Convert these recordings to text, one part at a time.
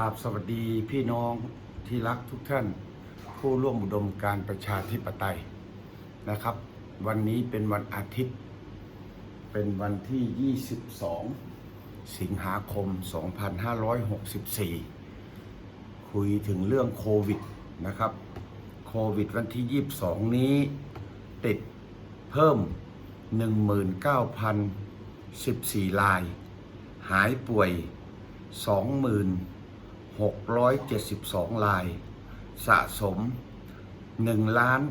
กราบสวัสดีพี่น้องที่รักทุกท่าน ผู้ร่วมอุดมการประชาธิปไตยนะครับ วันนี้เป็นวันอาทิตย์ เป็นวันที่ 22 สิงหาคม 2564 คุยถึงเรื่องโควิดนะครับ โควิดวันที่ 22 นี้ติดเพิ่ม 19,014 ราย หายป่วย 20,672ราย สะสม 1 ล้าน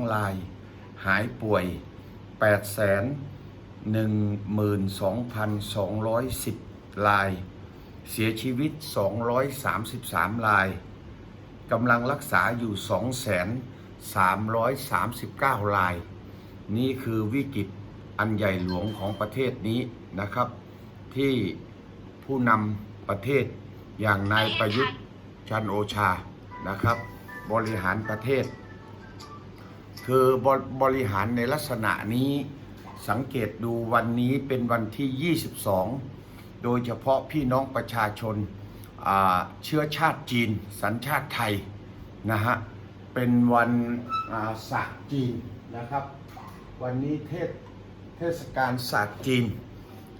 2432ราย หายป่วย8แสน12,210ราย เสียชีวิต 233ราย กำลังรักษาอยู่2แสน339ราย นี่คือวิกฤตอันใหญ่หลวงของประเทศนี้นะครับ ที่ผู้นำประเทศอย่างนายประยุทธ์จันโอชานะครับ บริหารประเทศ คือบบบริหารในลักษณะนี้สังเกตดูวันนี้เป็นวันที่ 22 โดยเฉพาะพี่น้องประชาชนาเชื้อชาติจีน สัญชาติไทยนะฮะเป็นวันาศาสตร์จีนนะครับ วันนี้เทศเทศกาลศาสตร์จีน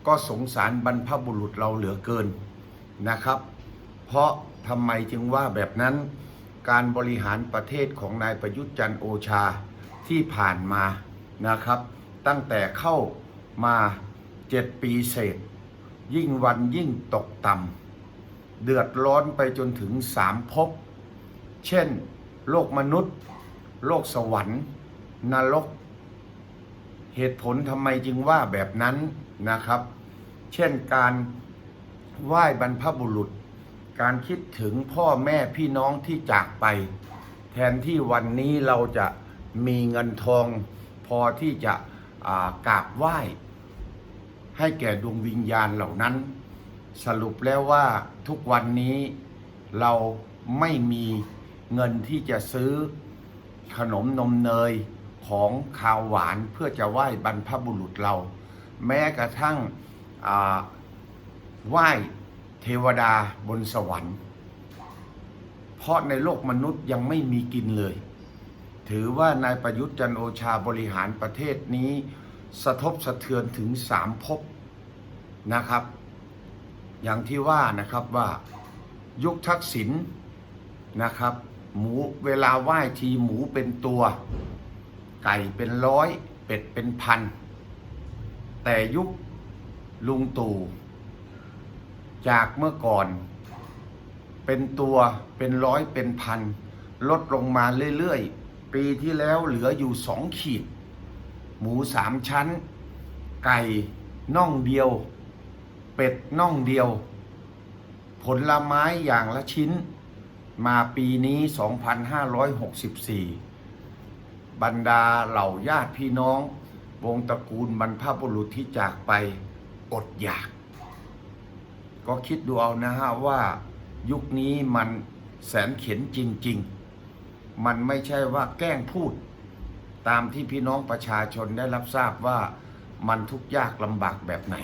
ก็สงสารบรรพบุรุษเราเหลือเกินนะครับ เพราะทำไมจึงว่าแบบนั้นการบริหารประเทศของนายประยุทธ์จันทร์โอชาที่ผ่านมานะครับ ตั้งแต่เข้ามาเจ็ดปีเศษ ยิ่งวันยิ่งตกต่ำเดือดร้อนไปจนถึงสามภพเช่น โลกมนุษย์ โลกสวรรค์ นรก เหตุผลทำไมจึงว่าแบบนั้นนะครับ เช่นการไหว้บรรพบุรุษ การคิดถึงพ่อแม่พี่น้องที่จากไป แทนที่วันนี้เราจะมีเงินทองพอที่จะากราบไหว้ ให้แก่ดวงวิญญาณเหล่านั้น สรุปแล้วว่าทุกวันนี้เราไม่มีเงินที่จะซื้อขนมนมเนย ของขาวหวานเพื่อจะไหว้บรรพบุรุษเรา แม้กระทั่งไหว้เทวดาบนสวรรค์ เพราะในโลกมนุษย์ยังไม่มีกินเลย ถือว่านายประยุทธ์จันโอชาบริหารประเทศนี้ สะทบสะเทือนถึงสามภพนะครับ อย่างที่ว่านะครับว่ายุคทักษิณนะครับ หมูเวลาไหว้ทีหมูเป็นตัว ไก่เป็นร้อยเป็ดเป็นพัน แต่ยุคลุงตู่จากเมื่อก่อน เป็นตัวเป็นร้อยเป็นพัน ลดลงมาเรื่อยๆ ปีที่แล้วเหลืออยู่สองขีด หมูสามชั้น ไก่น่องเดียว เป็ดน่องเดียว ผลไม้อย่างละชิ้น มาปีนี้ 2564 บรรดาเหล่าญาติพี่น้อง วงตระกูลบรรพบุรุษที่จากไปอดอยาก ก็คิดดูเอานะฮะว่ายุคนี้มันแสนเข็นจริง ๆ มันไม่ใช่ว่าแกล้งพูด ตามที่พี่น้องประชาชนได้รับทราบว่ามันทุกข์ยากลำบากแบบไหน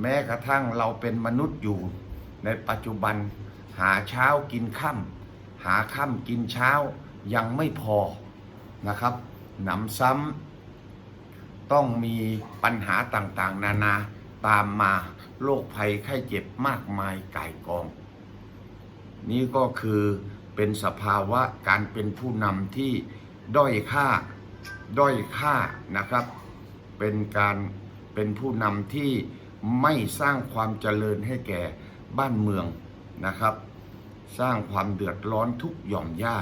แม้กระทั่งเราเป็นมนุษย์อยู่ ในปัจจุบันหาเช้ากินค่ำหาค่ำกินเช้ายังไม่พอ นะครับหนำซ้ำต้องมีปัญหาต่างๆ นานาตามมาโรคภัยไข้เจ็บมากมายก่ายกอง นี่ก็คือเป็นสภาวะการเป็นผู้นำที่ด้อยค่าด้อยค่านะครับ เป็นการเป็นผู้นำที่ไม่สร้างความเจริญให้แก่บ้านเมืองนะครับ สร้างความเดือดร้อนทุกหย่อมย่า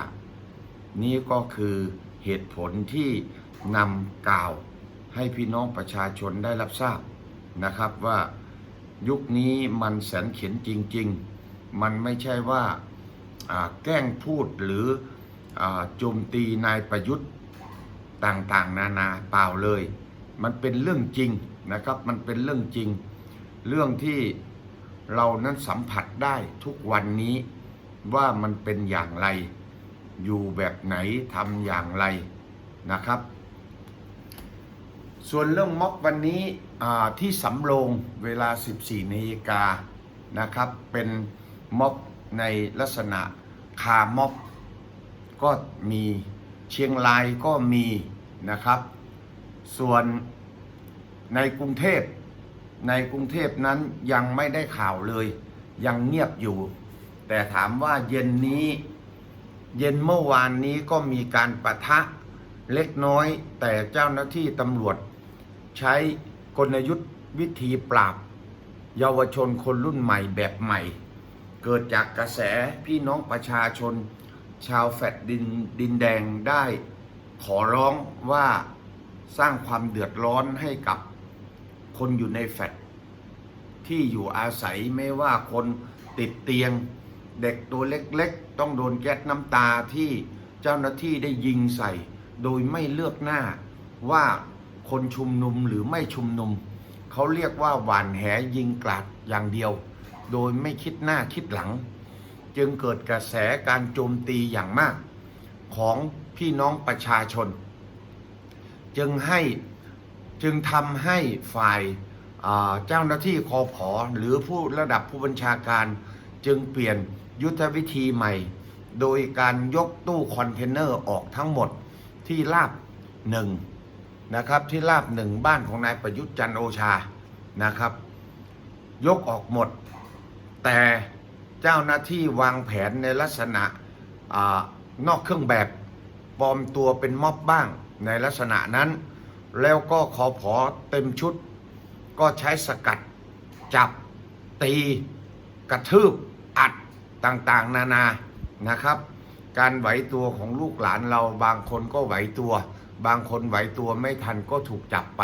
นี่ก็คือ เหตุผลที่นำกล่าวให้พี่น้องประชาชนได้รับทราบนะครับว่ายุคนี้มันแสนเข็นจริง ๆ มันไม่ใช่ว่าแกล้งพูดหรือโจมตีนายประยุทธ์ต่างๆ นานาเปล่าเลย มันเป็นเรื่องจริงนะครับ มันเป็นเรื่องจริง เรื่องที่เรานั้นสัมผัสได้ทุกวันนี้ว่ามันเป็นอย่างไร อยู่แบบไหนทำอย่างไรนะครับ ส่วนเรื่องม็อบวันนี้ที่สำโรงเวลา 14นาฬิกานะครับ เป็นม็อบในลักษณะคาม็อบก็มีเชียงรายก็มีนะครับ ส่วนในกรุงเทพในกรุงเทพนั้นยังไม่ได้ข่าวเลย ยังเงียบอยู่ แต่ถามว่าเย็นนี้ เย็นเมื่อวานนี้ก็มีการประทะเล็กน้อย แต่เจ้าหน้าที่ตำรวจ ใช้กลยุทธ์วิธีปราบ เยาวชนคนรุ่นใหม่แบบใหม่ เกิดจากกระแสพี่น้องประชาชน ชาวแฟดดินดินแดงได้ขอร้องว่าสร้างความเดือดร้อนให้กับคนอยู่ในแฟดที่อยู่อาศัยไม่ว่าคนติดเตียง เด็กตัวเล็กๆ ต้องโดนแก๊สน้ำตาที่เจ้าหน้าที่ได้ยิงใส่ โดยไม่เลือกหน้าว่าคนชุมนุมหรือไม่ชุมนุม เขาเรียกว่าหวานแหยิงกลัดอย่างเดียว โดยไม่คิดหน้าคิดหลัง จึงเกิดกระแสการโจมตีอย่างมาก ของพี่น้องประชาชน จึงให้จึงทำให้ฝ่ายเจ้าหน้าที่คอผอหรือผู้ระดับผู้บัญชาการจึงเปลี่ยน ยุทธวิธีใหม่ โดยการยกตู้คอนเทนเนอร์ออกทั้งหมดที่ลาบหนึ่งนะครับที่ลาบหนึ่งบ้านของนายประยุทธ์จันโอชานะครับ ยกออกหมด แต่เจ้าหน้าที่วางแผนในลักษณะอนอกเครื่องแบบปลอมตัวเป็นม็อบบ้างในลักษณะนั้น แล้วก็ขอผอเต็มชุด ก็ใช้สกัดจับตีกระทืบ ต่างๆ นานานะครับ การไหวตัวของลูกหลานเราบางคนก็ไหวตัว บางคนไหวตัวไม่ทันก็ถูกจับไป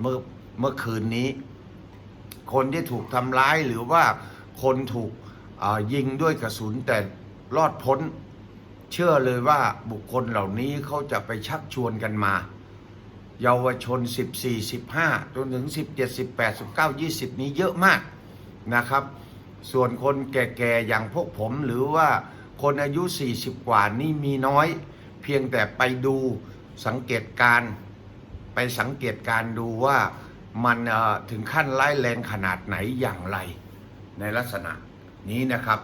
เมื่อเมื่อคืนนี้ คนที่ถูกทำร้ายหรือว่าคนถูกยิงด้วยกระสุนแต่รอดพ้น เชื่อเลยว่าบุคคลเหล่านี้เขาจะไปชักชวนกันมา เยาวชน 14 15 จนถึง 17 18 19 20 นี้เยอะมากนะครับ ส่วนคนแก่ๆอย่างพวกผมหรือว่าคนอายุ 40 กว่านี่มีน้อย เพียงแต่ไปดูสังเกตการไปสังเกตการ์ดูว่ามันถึงขั้นร้ายแรงขนาดไหนอย่างไร ในลักษณะนี้นะครับ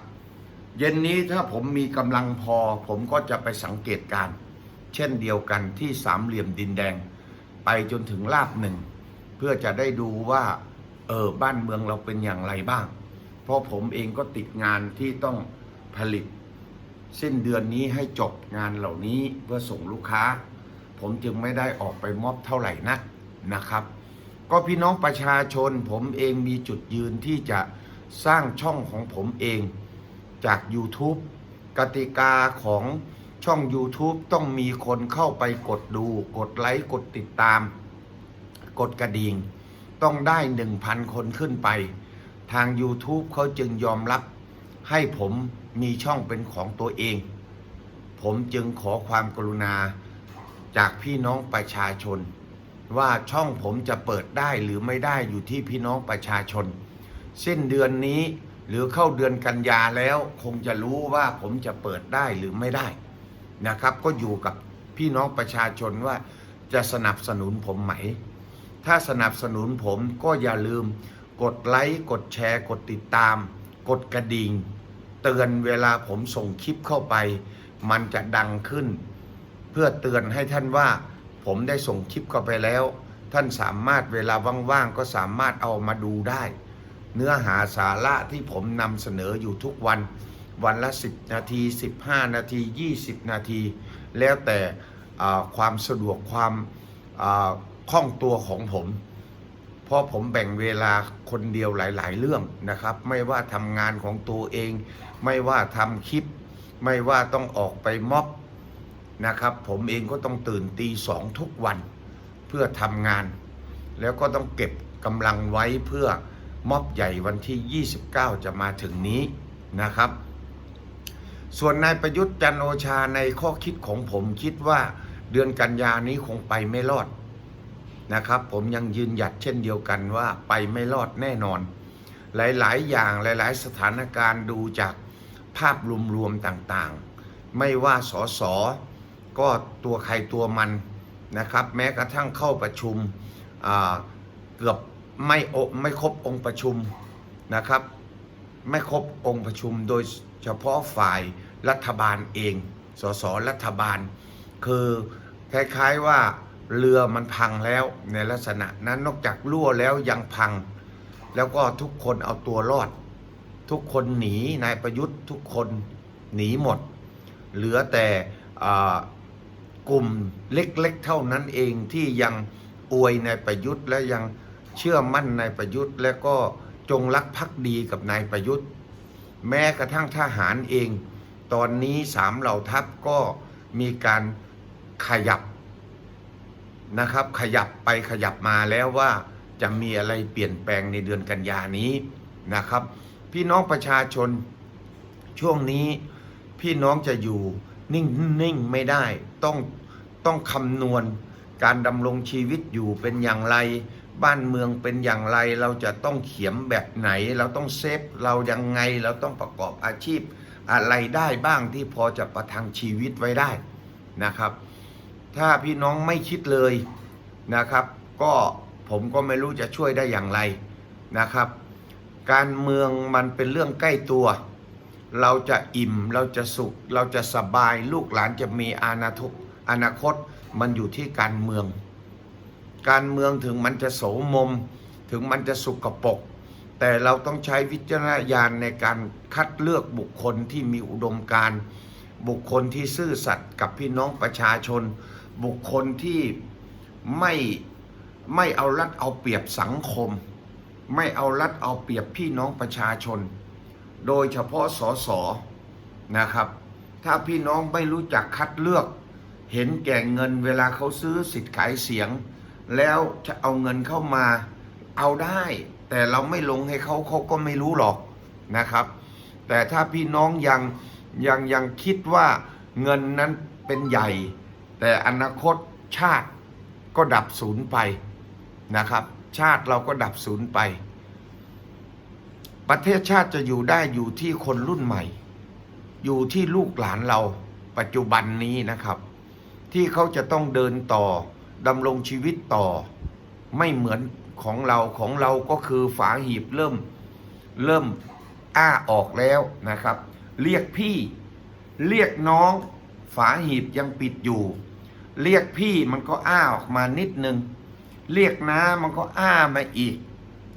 เย็นนี้ถ้าผมมีกำลังพอ ผมก็จะไปสังเกตการ เช่นเดียวกันที่สามเหลี่ยมดินแดง ไปจนถึงลาบหนึ่ง เพื่อจะได้ดูว่าเออบ้านเมืองเราเป็นอย่างไรบ้าง เพราะผมเองก็ติดงานที่ต้องผลิต สิ้นเดือนนี้ให้จบงานเหล่านี้เพื่อส่งลูกค้า ผมจึงไม่ได้ออกไปมอบเท่าไหร่นักนะครับ ก็พี่น้องประชาชนผมเองมีจุดยืนที่จะสร้างช่องของผมเองจาก YouTube กติกาของช่อง YouTube ต้องมีคนเข้าไปกดดู กดไลค์กดติดตาม กดกระดิ่ง ต้องได้ 1,000 คนขึ้นไป ทาง YouTube เขาจึงยอมรับ ให้ผมมีช่องเป็นของตัวเอง ผมจึงขอความกรุณา จากพี่น้องประชาชน ว่าช่องผมจะเปิดได้หรือไม่ได้อยู่ที่พี่น้องประชาชน สิ้นเดือนนี้หรือเข้าเดือนกันยาแล้วคงจะรู้ว่าผมจะเปิดได้หรือไม่ได้นะครับ ก็อยู่กับพี่น้องประชาชนว่าจะสนับสนุนผมไหม ถ้าสนับสนุนผมก็อย่าลืม กดไลค์กดแชร์ กดติดตาม กดกระดิ่ง เตือนเวลาผมส่งคลิปเข้าไป มันจะดังขึ้น เพื่อเตือนให้ท่านว่า ผมได้ส่งคลิปเข้าไปแล้ว ท่านสามารถเวลาว่างๆก็สามารถเอามาดูได้ เนื้อหาสาระที่ผมนำเสนออยู่ทุกวัน วันละ 10 นาที 15 นาที 20 นาที แล้วแต่ความสะดวกความคล่องตัวของผม เพราะผมแบ่งเวลาคนเดียวหลาย ๆ เรื่องนะครับ ไม่ว่าทำงานของตัวเอง ไม่ว่าทำคลิป ไม่ว่าต้องออกไปม็อบนะครับ ผมเองก็ต้องตื่นตีสองทุกวันเพื่อทำงาน แล้วก็ต้องเก็บกำลังไว้เพื่อม็อบใหญ่วันที่ 29 จะมาถึงนี้นะครับ ส่วนนายประยุทธ์จันโอชาในข้อคิดของผมคิดว่าเดือนกันยานี้คงไปไม่รอด นะครับ ผมยังยืนหยัดเช่นเดียวกันว่าไปไม่รอดแน่นอน หลายๆ อย่างหลาย ๆ สถานการณ์ดูจากภาพรวมๆต่างๆ ไม่ว่าสสก็ตัวใครตัวมันนะครับ แม้กระทั่งเข้าประชุมเกือบไม่ไม่ครบองค์ประชุมนะครับ ไม่ครบองค์ประชุมโดยเฉพาะฝ่ายรัฐบาลเอง สสรัฐบาล คือคล้ายๆว่า เรือมันพังแล้วในลักษณะนั้นนอกจากรั่วแล้วยังพัง แล้วก็ทุกคนเอาตัวรอด ทุกคนหนีนายประยุทธ์ทุกคนหนีหมด เหลือแต่กลุ่มเล็กๆเท่านั้นเองที่ยังอวยนายประยุทธ์และยังเชื่อมั่นนายประยุทธ์และก็จงรักภักดีกับนายประยุทธ์ แม้กระทั่งทหารเอง ตอนนี้สามเหล่าทัพก็มีการขยับ นะครับ ขยับไปขยับมาแล้วว่าจะมีอะไรเปลี่ยนแปลงในเดือนกันยานี้นะครับ พี่น้องประชาชนช่วงนี้พี่น้องจะอยู่นิ่งนิ่งไม่ได้ต้องต้องคำนวณการดำรงชีวิตอยู่เป็นอย่างไร บ้านเมืองเป็นอย่างไร เราจะต้องเขียมแบบไหน เราต้องเซฟเรายังไงเราต้องประกอบอาชีพอะไรได้บ้างที่พอจะประทังชีวิตไว้ได้นะครับ ถ้าพี่น้องไม่คิดเลยนะครับ ก็ผมก็ไม่รู้จะช่วยได้อย่างไรนะครับ การเมืองมันเป็นเรื่องใกล้ตัว เราจะอิ่มเราจะสุข เราจะสบายลูกหลานจะมีอนาคตอนาคตมันอยู่ที่การเมือง การเมืองถึงมันจะโสมม ถึงมันจะสุกปรกแต่เราต้องใช้วิจารณญาณในการคัดเลือกบุคคลที่มีอุดมการณ์บุคคลที่ซื่อสัตย์กับพี่น้องประชาชน บุคคลที่ไม่ไม่เอารัดเอาเปรียบสังคม ไม่เอารัดเอาเปรียบพี่น้องประชาชน โดยเฉพาะสสนะครับ ถ้าพี่น้องไม่รู้จักคัดเลือก เห็นแก่เงินเวลาเขาซื้อสิทธิ์ขายเสียง แล้วจะเอาเงินเข้ามาเอาได้ แต่เราไม่ลงให้เขาเขาก็ไม่รู้หรอกนะครับ แต่ถ้าพี่น้องยังยังยังคิดว่าเงินนั้นเป็นใหญ่ แต่อนาคตชาติก็ดับศูนย์ไปนะครับ ชาติเราก็ดับศูนย์ไป ประเทศชาติจะอยู่ได้อยู่ที่คนรุ่นใหม่ อยู่ที่ลูกหลานเราปัจจุบันนี้นะครับ ที่เขาจะต้องเดินต่อดำรงชีวิตต่อ ไม่เหมือนของเราของเราก็คือฝาหีบเริ่มเริ่มอ้าออกแล้วนะครับ เรียกพี่เรียกน้อง ฝาหีบยังปิดอยู่ เรียกพี่มันก็อ้าออกมานิดนึง เรียกน้ามันก็อ้ามาอีก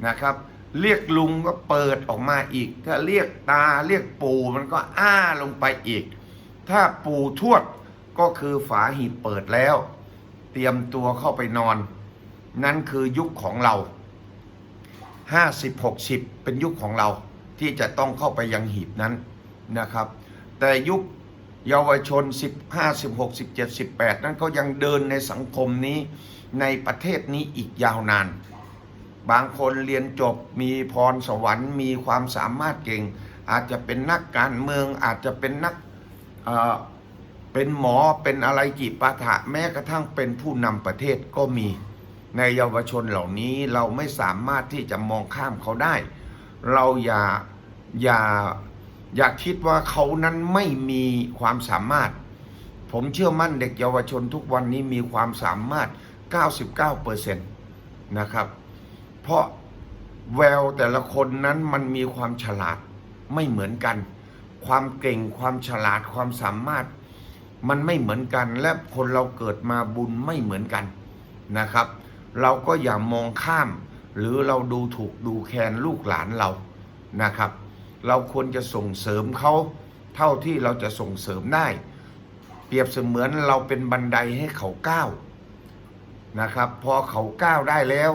นะครับ เรียกลุงก็เปิดออกมาอีก ถ้าเรียกตาเรียกปู่มันก็อ้าลงไปอีก ถ้าปู่ทวดก็คือฝาหีบเปิดแล้ว เตรียมตัวเข้าไปนอน นั่นคือยุคของเรา50 60เป็นยุคของเราที่จะต้องเข้าไปยังหีบนั้นนะครับ แต่ยุค เยาวชน 15 16 17 18 นั้นเขายังเดินในสังคมนี้ในประเทศนี้อีกยาวนาน บางคนเรียนจบมีพรสวรรค์ มีความสามารถเก่ง อาจจะเป็นนักการเมืองอาจจะเป็นนักเเป็นหมอเป็นอะไรจิปาถะแม้กระทั่งเป็นผู้นำประเทศก็มี ในเยาวชนเหล่านี้เราไม่สามารถที่จะมองข้ามเขาได้ เราอย่าอย่า อย่าคิดว่าเขานั้นไม่มีความสามารถ ผมเชื่อมั่นเด็กเยาวชนทุกวันนี้มีความสามารถ 99%นะครับ เพราะแววแต่ละคนนั้นมันมีความฉลาดไม่เหมือนกัน ความเก่งความฉลาดความสามารถ มันไม่เหมือนกัน และคนเราเกิดมาบุญไม่เหมือนกันนะครับ เราก็อย่ามองข้าม หรือเราดูถูกดูแคลนลูกหลานเรานะครับ เราควรจะส่งเสริมเขาเท่าที่เราจะส่งเสริมได้ เปรียบเสมือนเราเป็นบันไดให้เขาก้าวนะครับ พอเขาก้าวได้แล้ว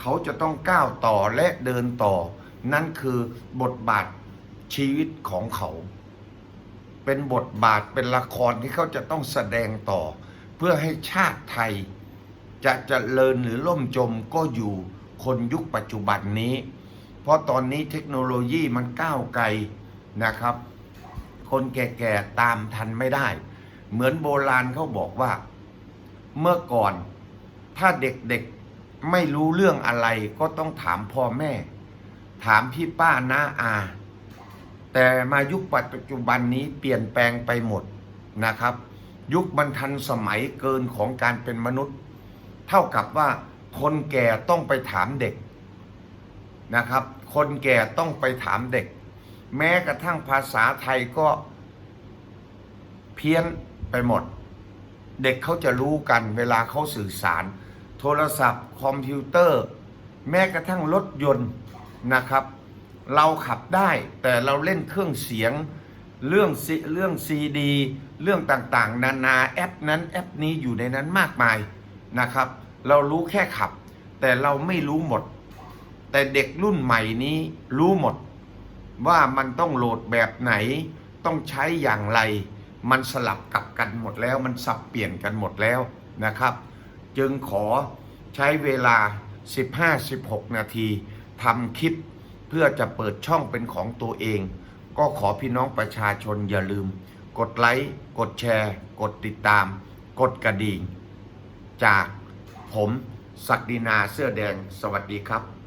เขาจะต้องก้าวต่อและเดินต่อ นั่นคือบทบาทชีวิตของเขา เป็นบทบาทเป็นละครที่เขาจะต้องแสดงต่อ เพื่อให้ชาติไทย จะเจริญหรือล่มจมก็อยู่คนยุคปัจจุบันนี้ ราะตอนนี้เทคโนโลยีมันก้าวไกลนะครับ คนแก่ๆตามทันไม่ได้ เหมือนโบราณเขาบอกว่า เมื่อก่อนถ้าเด็กๆไม่รู้เรื่องอะไรก็ต้องถามพ่อแม่ ถามพี่ป้าน้าอา แต่มายุคปัจจุบันนี้เปลี่ยนแปลงไปหมดนะครับ ยุคมันทันสมัยเกินของการเป็นมนุษย์ เท่ากับว่าคนแก่ต้องไปถามเด็กนะครับ คนแก่ต้องไปถามเด็ก แม้กระทั่งภาษาไทยก็เพี้ยนไปหมด เด็กเขาจะรู้กันเวลาเขาสื่อสาร โทรศัพท์ คอมพิวเตอร์ แม้กระทั่งรถยนต์นะครับ เราขับได้แต่เราเล่นเครื่องเสียงเรื่องซีเรื่องซีดี เรื่องต่างๆ นานาแอปนั้นแอปนี้อยู่ในนั้นมากมายนะครับ เรารู้แค่ขับ แต่เราไม่รู้หมด แต่เด็กรุ่นใหม่นี้รู้หมดว่ามันต้องโหลดแบบไหน ต้องใช้อย่างไร มันสลับกลับกันหมดแล้ว มันสับเปลี่ยนกันหมดแล้วนะครับ จึงขอใช้เวลา 15-16 นาทีทำคลิปเพื่อจะเปิดช่องเป็นของตัวเอง ก็ขอพี่น้องประชาชนอย่าลืม กดไลค์กดแชร์ กดติดตาม กดกระดิ่ง จากผมศักดินาเสื้อแดงสวัสดีครับ